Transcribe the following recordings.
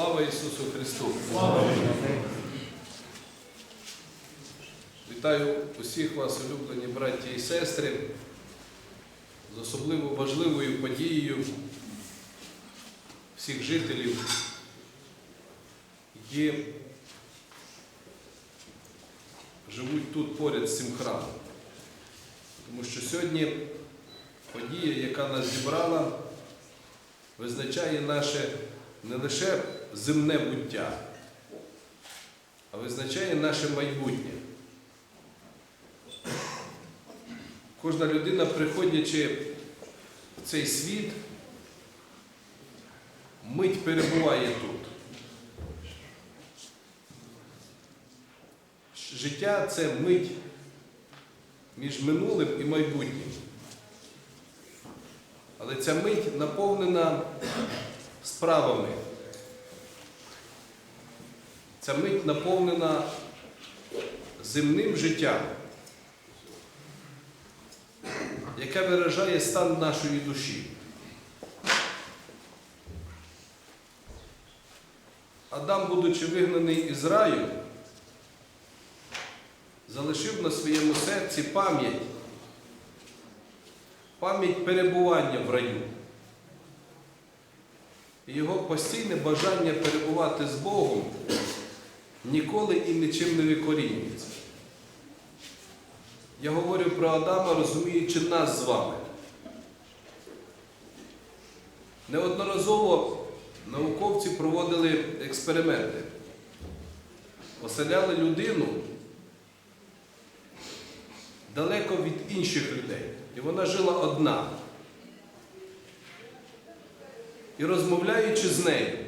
Слава Ісусу Христу! Вітаю усіх вас, улюблені браті і сестри, з особливо важливою подією всіх жителів, які живуть тут поряд з цим храмом. Тому що сьогодні подія, яка нас зібрала, визначає наше не лише земне буття, а визначає наше майбутнє. Кожна людина, приходячи в цей світ, мить перебуває тут. Життя це мить між минулим і майбутнім. Але ця мить наповнена справами. Ця мить наповнена земним життям, яке виражає стан нашої душі. Адам, будучи вигнаний із раю, залишив на своєму серці пам'ять, пам'ять перебування в раю. І його постійне бажання перебувати з Богом ніколи і нічим не викорінюється. Я говорю про Адама, розуміючи нас з вами. Неодноразово науковці проводили експерименти, оселяли людину далеко від інших людей. І вона жила одна. І розмовляючи з нею,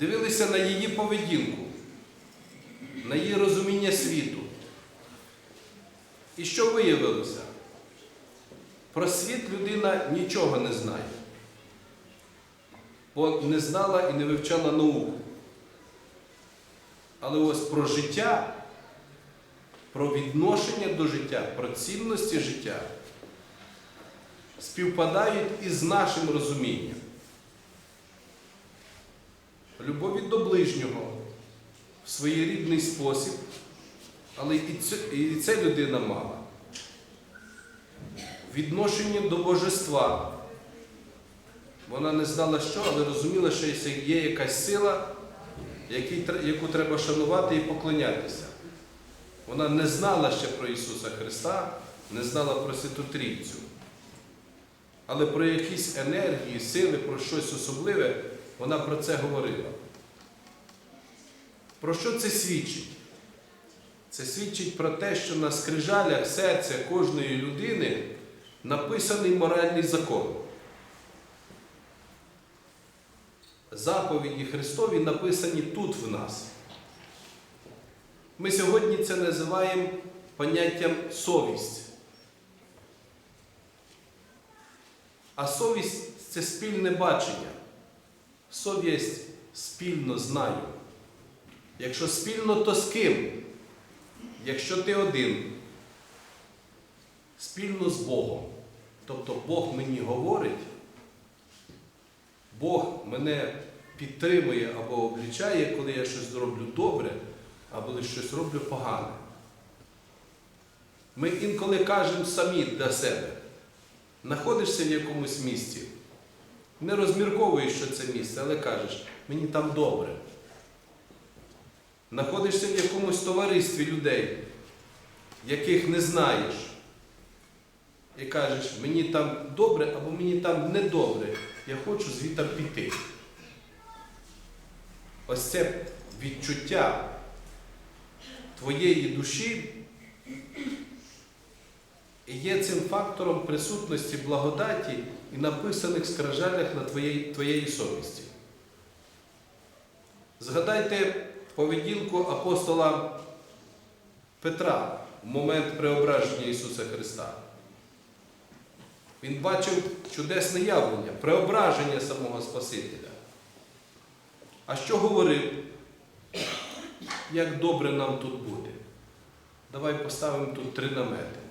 дивилися на її поведінку, на її розуміння світу. І що виявилося? Про світ людина нічого не знає, бо не знала і не вивчала науку. Але ось про життя, про відношення до життя, про цінності життя співпадають із нашим розумінням. Любові до ближнього в своєрідний спосіб, але і це, і це людина мала. Відношення до божества. Вона не знала що, але розуміла, що є якась сила, яку треба шанувати і поклонятися. Вона не знала ще про Ісуса Христа, не знала про Святу Трійцю. Але про якісь енергії, сили, про щось особливе, вона про це говорила. Про що це свідчить? Це свідчить про те, що на скрижалях серця кожної людини написаний моральний закон. Заповіді Христові написані тут в нас. Ми сьогодні це називаємо поняттям совість. А совість це спільне бачення. Совість спільно знаю. Якщо спільно, то з ким? Якщо ти один, спільно з Богом. Тобто Бог мені говорить, Бог мене підтримує або облічає, коли я щось зроблю добре, або щось роблю погане. Ми інколи кажемо самі для себе. Знаходишся в якомусь місці, не розмірковуєш, що це місце, але кажеш, мені там добре. Знаходишся в якомусь товаристві людей, яких не знаєш. І кажеш, мені там добре або мені там недобре, я хочу звідти піти. Ось це відчуття твоєї душі є цим фактором присутності благодаті і написаних скражалях на твоєї, твоєї совісті. Згадайте поведінку апостола Петра в момент преображення Ісуса Христа. Він бачив чудесне явлення, преображення самого Спасителя. А що говорив? Як добре нам тут бути? Давай поставимо тут три намети.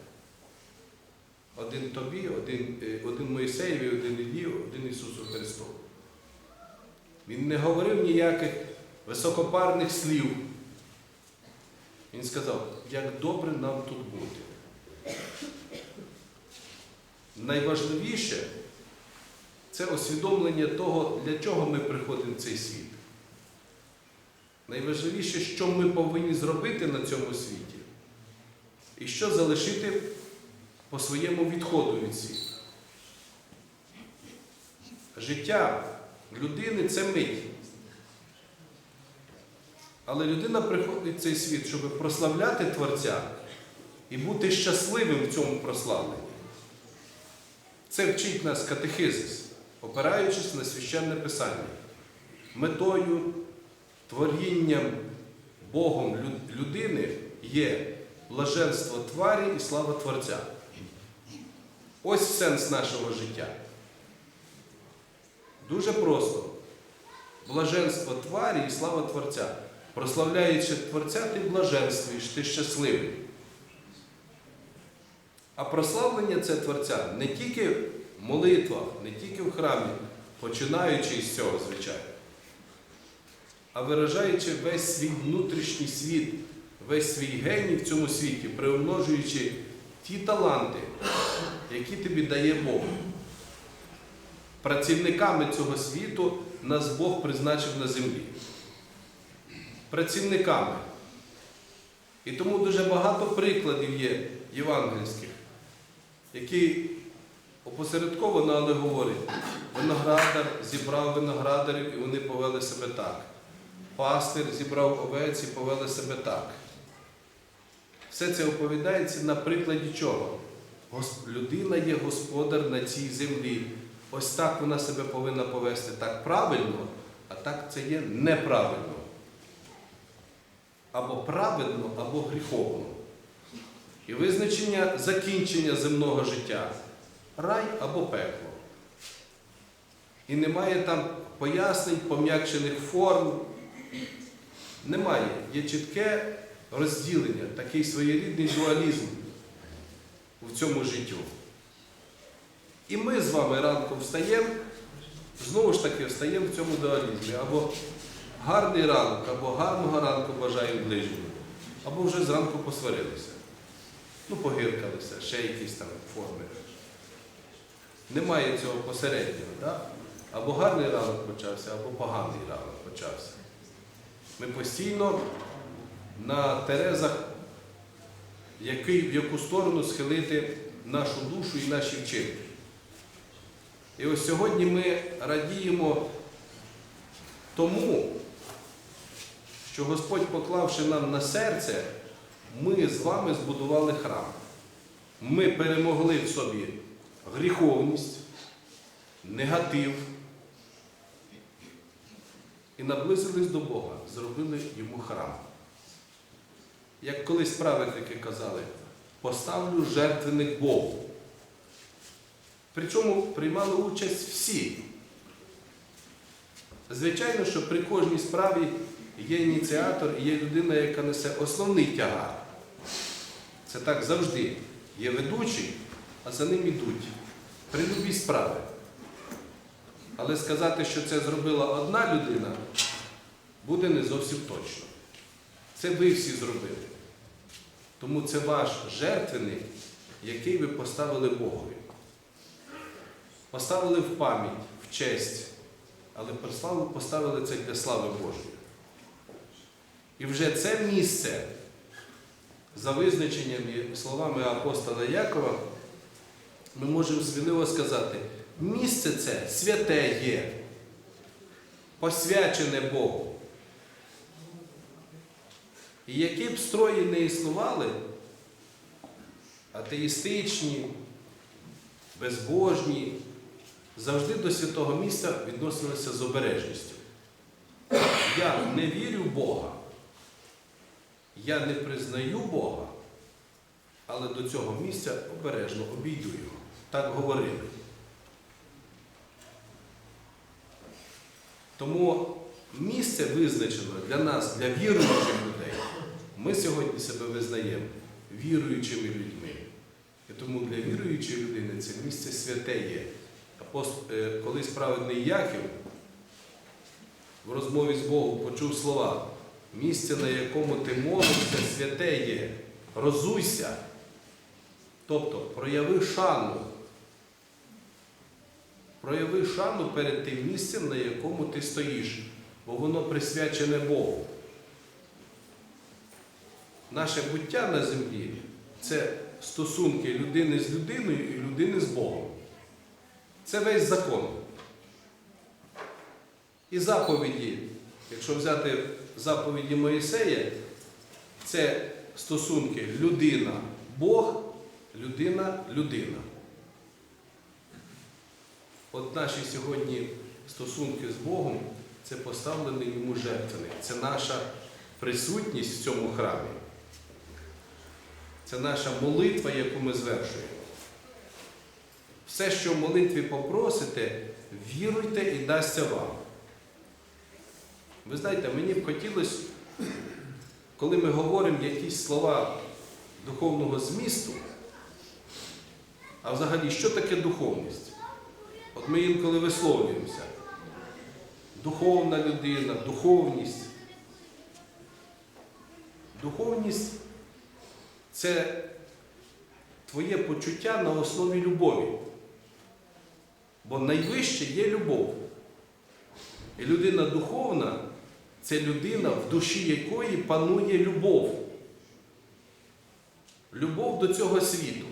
Один тобі, один, е, один Моїсеєві, один Іллі, один Ісусу Христу. Він не говорив ніяких високопарних слів. Він сказав, як добре нам тут бути. Найважливіше це усвідомлення того, для чого ми приходимо в цей світ. Найважливіше, що ми повинні зробити на цьому світі, і що залишити по своєму відходу від світу. Життя людини це мить. Але людина приходить в цей світ, щоб прославляти Творця і бути щасливим в цьому прославленні. Це вчить нас катехизис, опираючись на священне писання, метою, творінням Богом людини є блаженство тварі і слава Творця. Ось сенс нашого життя. Дуже просто. Блаженство тварі і слава Творця. Прославляючи Творця, ти блаженствуєш, ти щасливий. А прославлення це Творця не тільки в молитвах, не тільки в храмі, починаючи із цього, звичайно, а виражаючи весь свій внутрішній світ, весь свій геній в цьому світі, приумножуючи ті таланти, які тобі дає Бог. Працівниками цього світу нас Бог призначив на землі. Працівниками. І тому дуже багато прикладів є євангельських, які опосередковано, але говорять, виноградар зібрав виноградарів і вони повели себе так. Пастир зібрав овець і повели себе так. Все це оповідається на прикладі чого? Людина є господар на цій землі. Ось так вона себе повинна повести так правильно, а так це є неправильно. Або праведно, або гріховно. І визначення закінчення земного життя рай або пекло. І немає там пояснень, пом'якшених форм. Немає. Є чітке розділення, такий своєрідний дуалізм в цьому життю. І ми з вами ранком встаємо, знову ж таки встаємо в цьому дуалізмі. Або гарний ранок, або гарного ранку бажаю ближньому, або вже зранку посварилися. Ну, погиркалися, ще якісь там форми. Немає цього посереднього. Так? Або гарний ранок почався, або поганий ранок почався. Ми постійно на терезах, який, в яку сторону схилити нашу душу і наші вчинки. І ось сьогодні ми радіємо тому, що Господь, поклавши нам на серце, ми з вами збудували храм. Ми перемогли в собі гріховність, негатив і наблизились до Бога, зробили йому храм. Як колись праведники казали, поставлю жертвенник Богу. Причому приймали участь всі. Звичайно, що при кожній справі є ініціатор і є людина, яка несе основний тягар. Це так завжди. Є ведучий, а за ним ідуть. При любій справі. Але сказати, що це зробила одна людина, буде не зовсім точно. Це ви всі зробили. Тому це ваш жертвенник, який ви поставили Богові. Поставили в пам'ять, в честь, але поставили це для слави Божої. І вже це місце, за визначенням і словами апостола Якова, ми можемо сміливо сказати, місце це святе є, посвячене Богу. І які б строї не існували, атеїстичні, безбожні, завжди до святого місця відносилися з обережністю. Я не вірю в Бога, я не признаю Бога, але до цього місця обережно обійду його. Так говорили. Тому місце визначено для нас, для віруючих. Ми сьогодні себе визнаємо віруючими людьми. І тому для віруючої людини це місце святе є. Е, Колись праведний Яків в розмові з Богом почув слова, місце, на якому ти молишся, святе є, розуйся. Тобто прояви шану. Прояви шану перед тим місцем, на якому ти стоїш, бо воно присвячене Богу. Наше буття на землі це стосунки людини з людиною і людини з Богом. Це весь закон. І заповіді, якщо взяти заповіді Моїсея, це стосунки людина, Бог, людина, людина. От наші сьогодні стосунки з Богом це поставлений йому жертвеник. Це наша присутність в цьому храмі. Це наша молитва, яку ми звершуємо. Все, що в молитві попросите, віруйте і дасться вам. Ви знаєте, мені б хотілося, коли ми говоримо якісь слова духовного змісту, а взагалі, що таке духовність? От ми інколи висловлюємося. Духовна людина, духовність. Духовність це твоє почуття на основі любові. Бо найвище є любов. І людина духовна це людина, в душі якої панує любов. Любов до цього світу.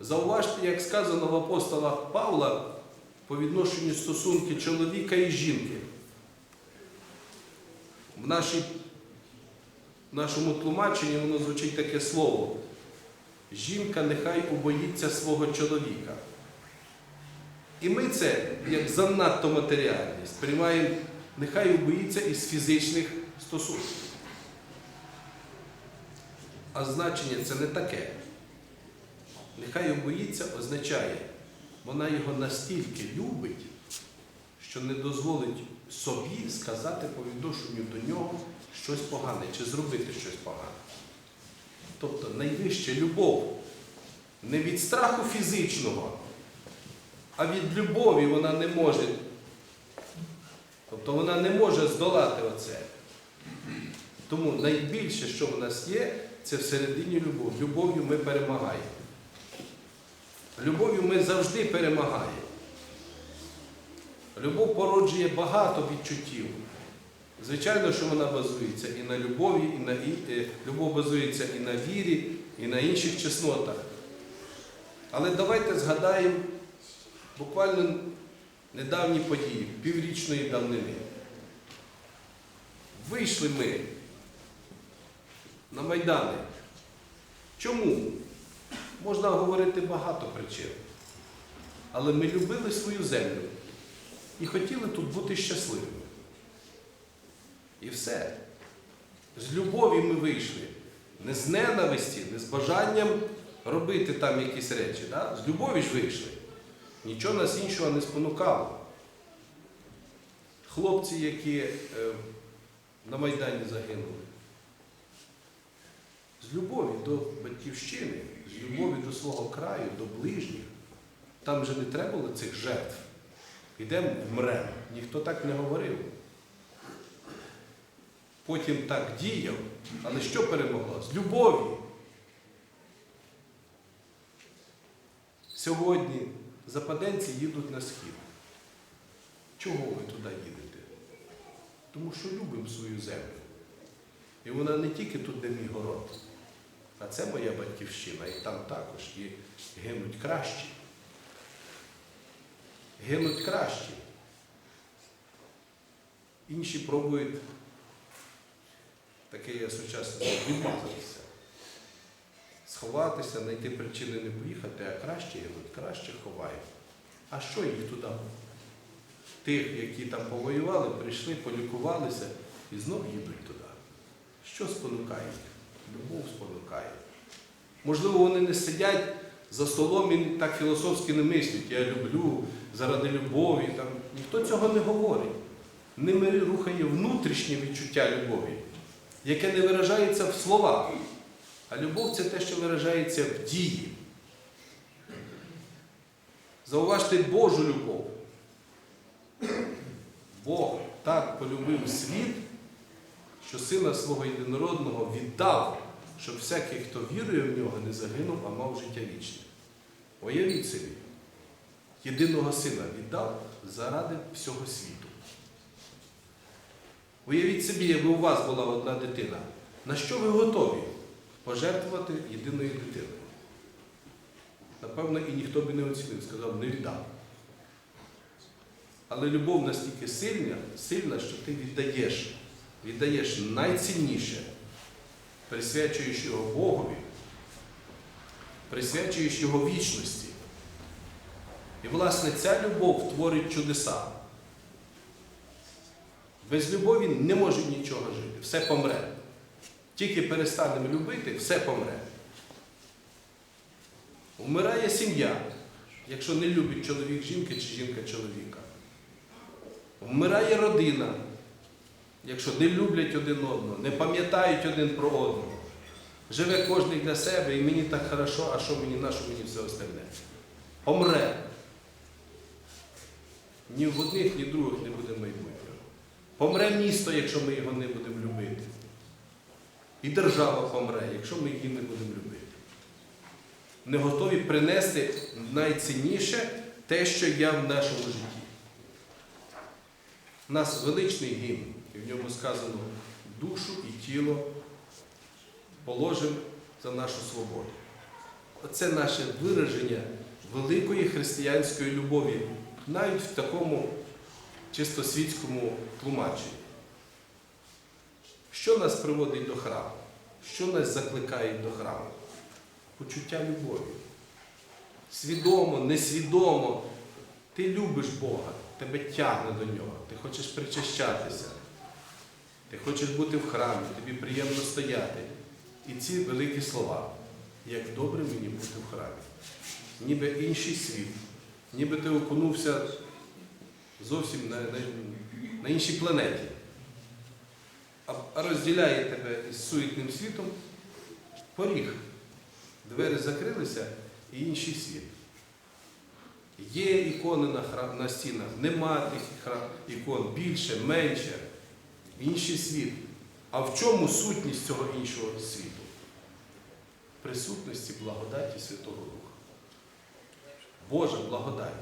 Зауважте, як сказано в апостолах Павла по відношенню стосунки чоловіка і жінки. В, нашій, в нашому тлумаченні воно звучить таке слово. Жінка нехай убоїться свого чоловіка. І ми це, як занадто матеріальність, приймаємо, нехай убоїться із фізичних стосунків. А значення це не таке. Нехай боїться означає, вона його настільки любить, що не дозволить собі сказати по відношенню до нього щось погане чи зробити щось погане. Тобто найвища любов не від страху фізичного, а від любові вона не може. Тобто вона не може здолати оце. Тому найбільше, що в нас є, це всередині любов. Любов'ю ми перемагаємо. Любов'ю ми завжди перемагаємо. Любов породжує багато відчуттів. Звичайно, що вона базується і на любові, і на і- е, любов базується і на вірі, і на інших чеснотах. Але давайте згадаємо буквально недавні події, піврічної давнини. Вийшли ми на Майдани. Чому? Можна говорити багато причин. Але ми любили свою землю і хотіли тут бути щасливими. І все. З любові ми вийшли. Не з ненависті, не з бажанням робити там якісь речі. Да? З любові ж вийшли. Нічого нас іншого не спонукало. Хлопці, які е, на Майдані загинули. З любові до батьківщини, з любові до свого краю, до ближніх. Там вже не треба було цих жертв. Йдемо вмремо. Ніхто так не говорив. Потім так діяв. Але що перемогло? З любові. Сьогодні западенці їдуть на схід. Чого ви туди їдете? Тому що любимо свою землю. І вона не тільки тут, де мій город, а це моя батьківщина. І там також і гинуть кращі. Гинуть кращі. Інші пробують, таке є сучасне відмазатися. Сховатися, знайти причини не поїхати, а краще гинуть, краще ховають. А що їх туди? Тих, які там повоювали, прийшли, полікувалися і знов їдуть туди. Що спонукає їх? Любов спонукає. Можливо, вони не сидять за столом і так філософськи не мислять. Я люблю заради любові. Там. Ніхто цього не говорить. Ними рухає внутрішнє відчуття любові, яке не виражається в словах. А любов це те, що виражається в дії. Зауважте Божу любов. Бог так полюбив світ, що сина свого єдинородного віддав, щоб всякий, хто вірує в нього, не загинув, а мав життя вічне. Уявіть собі, єдиного сина віддав заради всього світу. Уявіть собі, якби у вас була одна дитина, на що ви готові пожертвувати єдиною дитиною? Напевно, і ніхто би не оцінив, сказав, не віддав. Але любов настільки сильна, сильна, що ти віддаєш, віддаєш найцінніше, присвячуєш його Богові, присвячуєш його вічності. І, власне, ця любов творить чудеса. Без любові не може нічого жити, все помре. Тільки перестанемо любити, все помре. Вмирає сім'я, якщо не любить чоловік жінки чи жінка чоловіка. Вмирає родина, якщо не люблять один одного, не пам'ятають один про одного. Живе кожен для себе і мені так хорошо, а що мені, на що мені все остальне? Помре. Ні в одних, ні в других не буде майбутнього. Помре місто, якщо ми його не будемо любити. І держава помре, якщо ми її не будемо любити. Не готові принести найцінніше те, що є в нашому житті. У нас величний гімн, і в ньому сказано душу і тіло положимо за нашу свободу. Оце наше вираження великої християнської любові, навіть в такому чисто світському тлумаченні. Що нас приводить до храму? Що нас закликає до храму? Почуття любові. Свідомо, несвідомо. Ти любиш Бога, тебе тягне до нього, ти хочеш причащатися, ти хочеш бути в храмі, тобі приємно стояти. І ці великі слова, як добре мені бути в храмі. Ніби інший світ, ніби ти окунувся зовсім на, на, на іншій планеті. А а розділяє тебе із суетним світом поріг. Двері закрилися і інший світ. Є ікони на, храм, на стінах, нема тих храм, ікон більше, менше, інший світ. А в чому сутність цього іншого світу? В присутності благодаті Святого Духа. Божа благодать.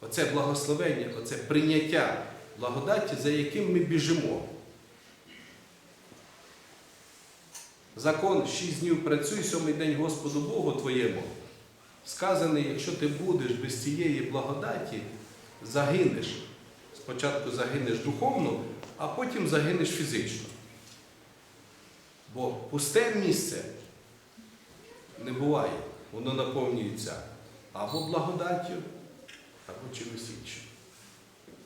Оце благословення, оце прийняття благодаті, за яким ми біжимо. Закон шість днів працюй, сьомий день Господу Богу твоєму. Сказаний, якщо ти будеш без цієї благодаті, загинеш. Спочатку загинеш духовно, а потім загинеш фізично. Бо пусте місце не буває, воно наповнюється або благодаттю, або чимось іншим.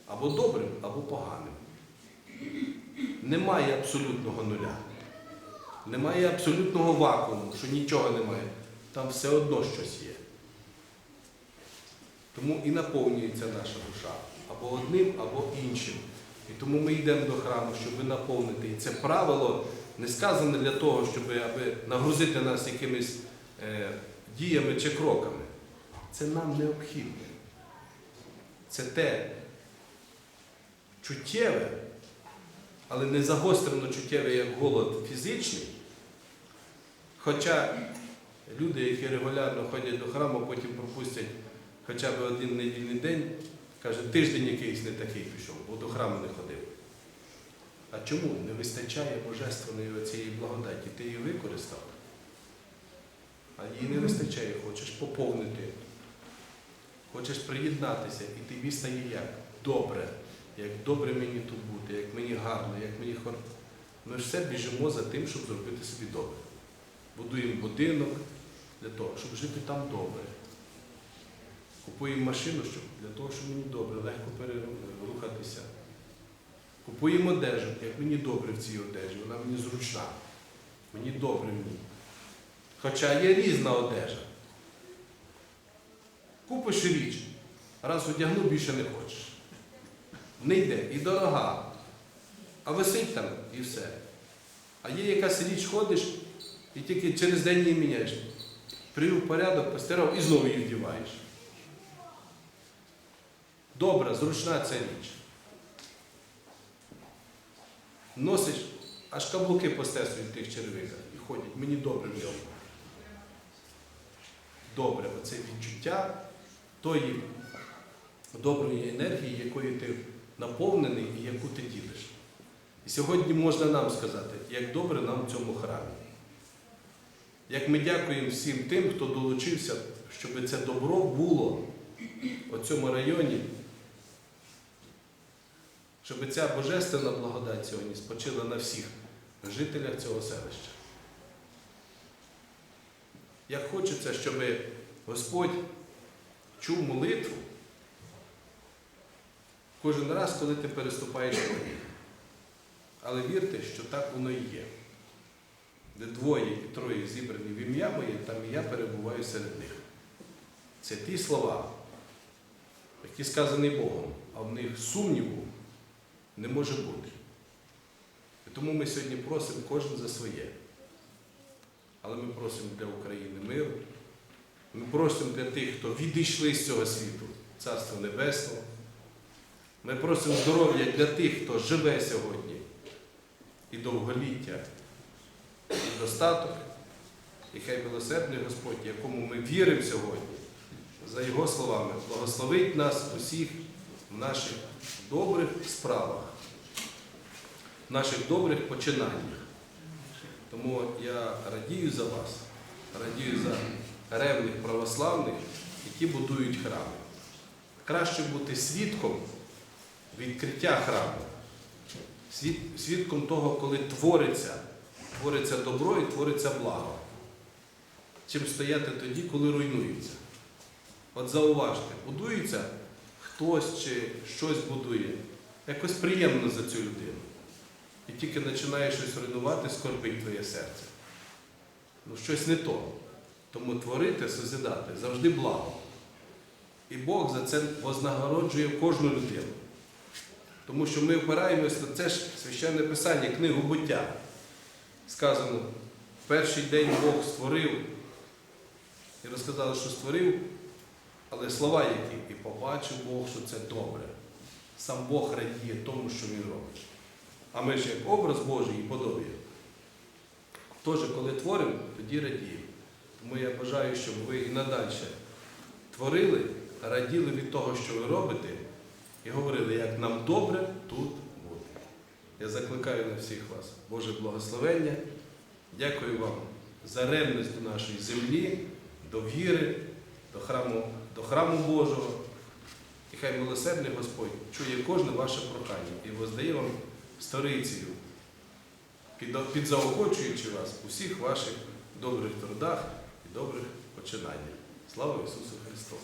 Або добрим, або поганим. Немає абсолютного нуля. Немає абсолютного вакууму, що нічого немає. Там все одно щось є. Тому і наповнюється наша душа або одним, або іншим. І тому ми йдемо до храму, щоб наповнити. І це правило не сказане для того, щоб аби нагрузити нас якимись е, діями чи кроками. Це нам необхідне. Це те чуттєве, але не загострено чуттєве, як голод фізичний. Хоча люди, які регулярно ходять до храму, потім пропустять хоча б один недільний день, каже, тиждень якийсь не такий пішов, бо до храму не ходив. А чому не вистачає божественної цієї благодаті? Ти її використав, а її не вистачає, хочеш поповнити, хочеш приєднатися, і тобі стає як? Добре. Як добре мені тут бути, як мені гарно, як мені хор. Ми все біжимо за тим, щоб зробити собі добре. Будуємо будинок для того, щоб жити там добре. Купуємо машину, щоб, для того, щоб мені добре, легко перерухатися. Купуємо одежу, як мені добре в цій одежі, вона мені зручна. Мені добре в ній. Хоча є різна одежа. Купиш річ, раз одягнув, більше не хочеш. Не йде і дорога. А висить там і все. А є якась річ ходиш і тільки через день її міняєш. Привів порядок, постирав і знову її вдіваєш. Добра, зручна ця річ. носиш, аж каблуки постесують тих черевиках і ходять. Мені добре в ньому. Добре, оце відчуття тої доброї енергії, якою ти наповнений і яку ти ділиш. І сьогодні можна нам сказати, як добре нам в цьому храмі. Як ми дякуємо всім тим, хто долучився, щоб це добро було у цьому районі, щоб ця божественна благодать сьогодні спочила на всіх жителях цього селища. Як хочеться, щоб Господь чув молитву кожен раз, коли ти переступаєш поріг. Але вірте, що так воно і є. Де двоє і троє зібрані в ім'я моє, там і я перебуваю серед них. Це ті слова, які сказані Богом, а в них сумніву не може бути. І тому ми сьогодні просимо кожен за своє. Але ми просимо для України миру. Ми просимо для тих, хто відійшли з цього світу, Царства Небесного. Ми просимо здоров'я для тих, хто живе сьогодні, і довголіття, і достаток. І хай милосердний Господь, якому ми віримо сьогодні, за Його словами, благословить нас усіх в наших добрих справах, в наших добрих починаннях. Тому я радію за вас, радію за ревних православних, які будують храми. Краще бути свідком відкриття храму, свідком того, коли твориться, твориться добро і твориться благо, чим стояти тоді, коли руйнується. От зауважте, будується хтось чи щось будує, якось приємно за цю людину. І тільки починає щось руйнувати, скорбить твоє серце. Ну, щось не то. Тому творити, созидати завжди благо. І Бог за це вознагороджує кожну людину. Тому що ми опираємось на це ж священне писання, книгу буття. Сказано, в перший день Бог створив і розказали, що створив, але слова які, і побачив Бог, що це добре. Сам Бог радіє тому, що Він робить. А ми ж як образ Божий і подобає. Тож, коли творимо, тоді радіємо. Тому я бажаю, щоб ви і надалі творили, раділи від того, що ви робите, і говорили, як нам добре тут бути. Я закликаю на всіх вас Боже благословення. Дякую вам за ревність до нашої землі, до віри, до храму, до храму Божого. І хай милосердний Господь чує кожне ваше прохання і воздає вам сторицею, під- підзаохочуючи вас у всіх ваших добрих трудах добрих починаннях. Слава Ісусу Христу!